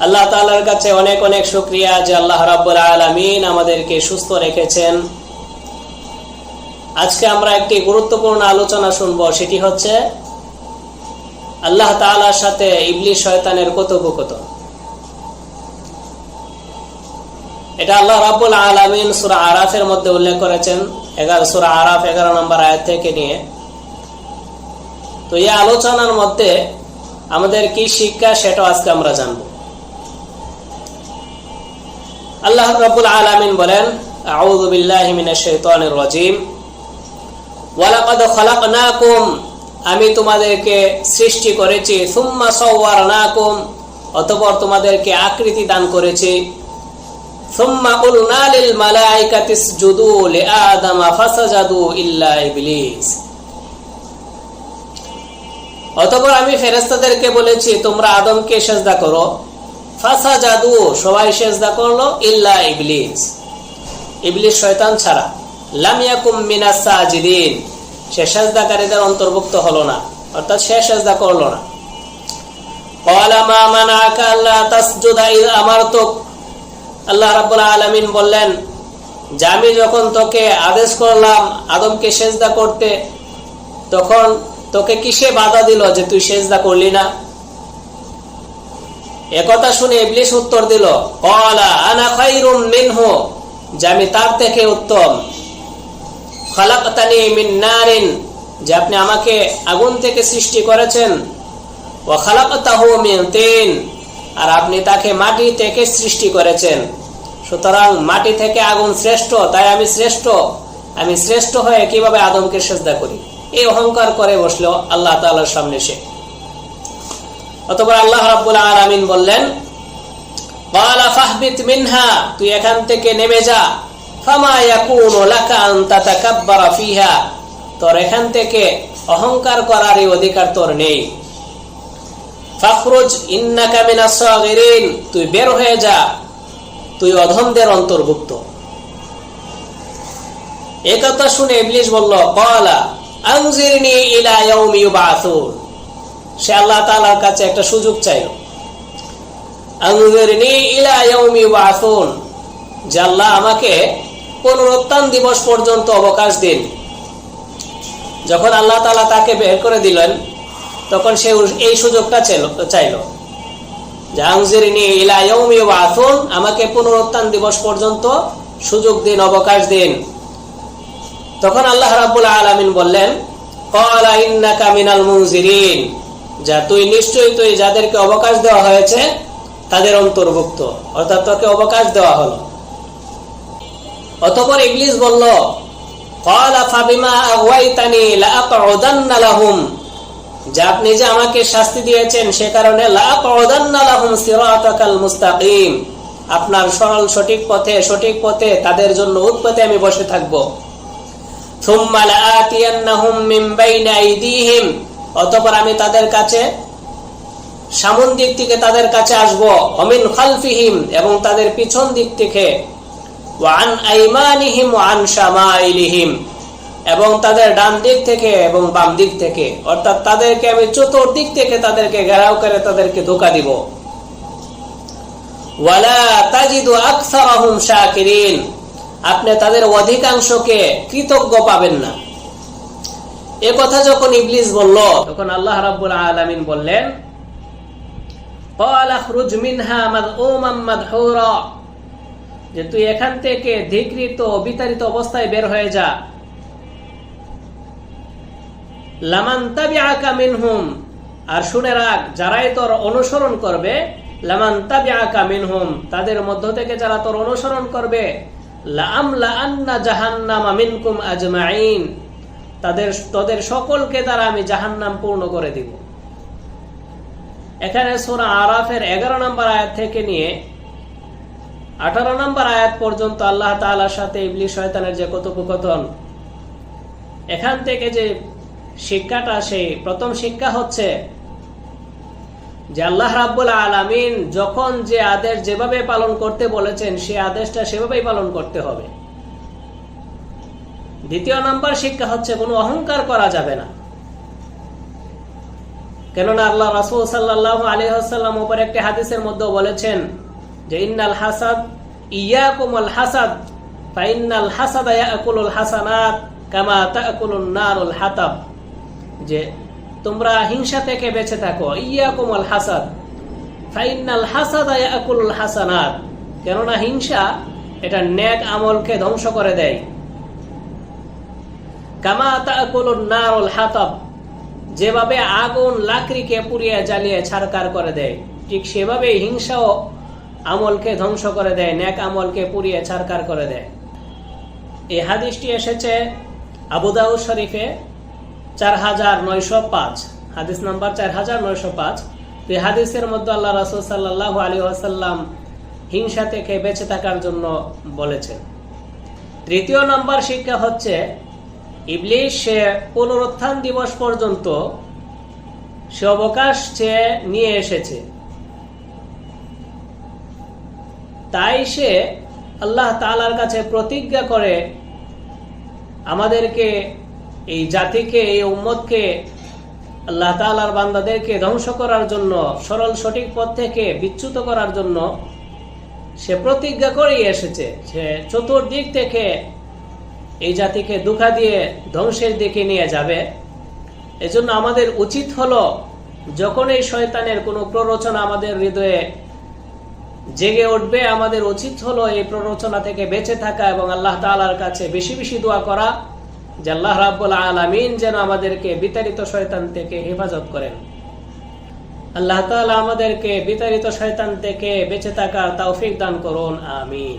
আল্লাহ তালার কাছে অনেক অনেক শুক্রিয়া যে আল্লাহ রাবুল আলমিন আমাদেরকে সুস্থ রেখেছেন। আজকে আমরা একটি গুরুত্বপূর্ণ আলোচনা শুনব, সেটি হচ্ছে আল্লাহ তালার সাথে ইবলি শয়তানের কথোপকথন। এটা আল্লাহ রাবুল আলমিন সুরা আরাফের মধ্যে উল্লেখ করেছেন। এগারো সূরা আরাফ, এগারো নম্বর আয়াত থেকে নিয়ে। তো এই আলোচনার মধ্যে আমাদের কি শিক্ষা সেটাও আজকে আমরা জানব। আল্লাহ আলামিন বলেন আমি তোমাদেরকে সৃষ্টি করেছি, সুম্মা সাওয়ারনাকুম। অতঃপর তোমাদেরকে আকৃতি দান করেছি। ثم قلنا للملائكة اسجدوا لآدم فسجدوا إلا إبليس অতঃপর আমি ফেরেস্তাদেরকে বলেছি তোমরা আদমকে সেজদা করো ফাসা জাদু সবাই সেজদা করলো ইল্লা ইবলিস ইবলিস শয়তান ছাড়া লামিয়াকুম মিনাস সাজিদিন সে সেজদাকারীদের অন্তর্ভুক্ত হলো না অর্থাৎ সে সেজদা করলো না قال ما منعك ألا تسجد إذ أمرتك আল্লাহ রাব্বুল আলামিন বললেন, যে আমি যখন তোকে আদেশ করলাম আদমকে সেজদা করতে, তখন তোকে কিসে বাধা দিল যে তুই সেজদা করলি না? একথা শুনে ইবলিশ উত্তর দিল কলা আনা খাইরুম মিনহু যে আমি তার থেকে উত্তম। খালাকতানি মিন নারিন যে আপনি আমাকে আগুন থেকে সৃষ্টি করেছেন। ও খালাকতাহু মিন তিন আর আপনি তাকে মাটি থেকে সৃষ্টি করেছেন। সুতরাং মাটি থেকে আগুন শ্রেষ্ঠ, তাই আমি শ্রেষ্ঠ। আমি শ্রেষ্ঠ হয়ে কীভাবে আদমকে সেজদা করি? এই অহংকার করে বসল আল্লাহ তাআলার সামনে সে। অতপর আল্লাহ রাব্বুল আলামিন বললেন মিনহা, তুই এখান থেকে নেমে যা। তোর এখান থেকে অহংকার করার এই অধিকার তোর নেই। ফাখরুজ, ইন্নাকা মিনাস সাগিরিন তুই বের হয়ে যা। তুই অধমদের অন্তর্ভুক্ত। একথা শুনে ইবলিশ বলল, ক্বালা, আনজিরনি ইলা ইয়াউমি ইউবাসুন সে আল্লাহ তাআলার কাছে একটা সুযোগ চাইল। আনজিরনি ইলা ইয়াউমি ইউবাসুন যে আল্লাহ আমাকে পুনরুত্থান দিবস পর্যন্ত অবকাশ দিন। যখন আল্লাহ তাআলা তাকে বের করে দিলেন তখন সে এই সুযোগটা চাইল। আমাকে পুনরুত্থান দিবস পর্যন্ত সুযোগ দিন, অবকাশ দিন। তখন আল্লাহ রাব্বুল বললেন যা তুই নিশ্চয়ই তুই যাদেরকে অবকাশ দেওয়া হয়েছে, তাদের অন্তর্ভুক্ত। অর্থাৎ তোকে অবকাশ দেওয়া হলো। অতপর ইংলিশ বলল ফাবিমা যে আমাকে শাস্তি দিয়েছেন, সে কারণে আপনার সরল সঠিক পথে সঠিক পথে তাদের জন্য উৎপথে আমি বসে থাকব। অতপর আমি তাদের কাছে, সামন দিক থেকে তাদের কাছে আসব। অমিন খালফিহিম এবং তাদের পিছন দিক থেকে। ওয়ান আইমানিহিম ওয়ান শামাইলিহিম। এবং তাদের ডান দিক থেকে এবং বাম দিক থেকে। অর্থাৎ তাদেরকে আমি চতুর্দিক থেকে তাদেরকে ঘেরাও করে তাদেরকে ধোকা দিব। আপনি তাদের অধিকাংশকে কৃতজ্ঞ পাবেন না। এ কথা যখন ইবলিস বলল, তখন আল্লাহ রাব্বুল আলামিন বললেন যে তুই এখান থেকে ধিকৃত, বিতাড়িত অবস্থায় বের হয়ে যা। লামান তাবিআকা মিনহুম, আর শুনে রাখ, যারাই তোর অনুসরণ করবে, লামান তাবিআকা মিনহুম, তাদের মধ্য থেকে যারা তোর অনুসরণ করবে এখানে সূরা আরাফের 11 নম্বর আয়াত থেকে নিয়ে আঠারো নম্বর আয়াত পর্যন্ত আল্লাহ তাআলার সাথে ইবলিশ শয়তানের যে কথোপকথন, এখান থেকে যে শিক্ষাটা সেই প্রথম শিক্ষা হচ্ছে যে আল্লাহ রাব্বুল আলামিন যখন যে আদেশ যেভাবে পালন করতে বলেছেন, সে আদেশটা সেভাবেই পালন করতে হবে। দ্বিতীয় নাম্বার শিক্ষা হচ্ছে কোনো অহংকার করা যাবে না। কেননা আল্লাহ রাসূল সাল্লাল্লাহু আলাইহি ওয়াসাল্লাম উপর একটি হাদিসের মধ্যে বলেছেন যে, ইন্নাল হাসাদ ইয়াকুমুল হাসাদ, ফাইন্নাল হাসাদা হাসানাত কামা তাকুলুন নারুল হাতাব। যে তোমরা হিংসা থেকে বেঁচে থাকো। ইয়াকুমুল হাসাদ। ফাইন্নাল হাসাদা কেননা হিংসা এটা নেক আমলকে ধ্বংস করে দেয়। যেভাবে আগুন লাকড়িকে পুড়িয়ে জ্বালিয়ে ছারকার করে দেয়, ঠিক সেভাবে হিংসাও আমলকে ধ্বংস করে দেয় নেক আমলকে পুড়িয়ে ছারকার করে দেয়। এই হাদিসটি এসেছে আবুদাউ শরীফে। চার হাজার নয়শো পাঁচ। হাদিস নাম্বার হাদিসের মধ্যে আল্লাহ হিংসা থেকে বেঁচে থাকার জন্য বলেছেন। তৃতীয় নম্বর শিক্ষা হচ্ছে, ইবলিশ সে পুনরুত্থান দিবস পর্যন্ত সে অবকাশ চেয়ে নিয়ে এসেছে। তাই সে আল্লাহ তালার কাছে প্রতিজ্ঞা করে আমাদেরকে এই জাতিকে, এই উম্মতকে আল্লাহ তালার বান্দাদেরকে ধ্বংস করার জন্য, সরল সঠিক পথ থেকে বিচ্যুত করার জন্য সে প্রতিজ্ঞা করেই এসেছে। সে চতুর্দিক থেকে এই জাতিকে দুঃখা দিয়ে ধ্বংসের দিকে নিয়ে যাবে। এজন্য আমাদের উচিত হলো, যখন এই শয়তানের কোনো প্ররোচনা আমাদের হৃদয়ে জেগে উঠবে, আমাদের উচিত হলো এই প্ররোচনা থেকে বেঁচে থাকা এবং আল্লাহ তালার কাছে বেশি বেশি দোয়া করা। যে আল্লাহ রাব্বুল আলমিন যেন আমাদেরকে বিতাড়িত শয়তান থেকে হেফাজত করেন। আল্লাহ তালা আমাদেরকে বিতাড়িত শয়তান থেকে বেঁচে থাকার তৌফিক দান করুন, আমিন।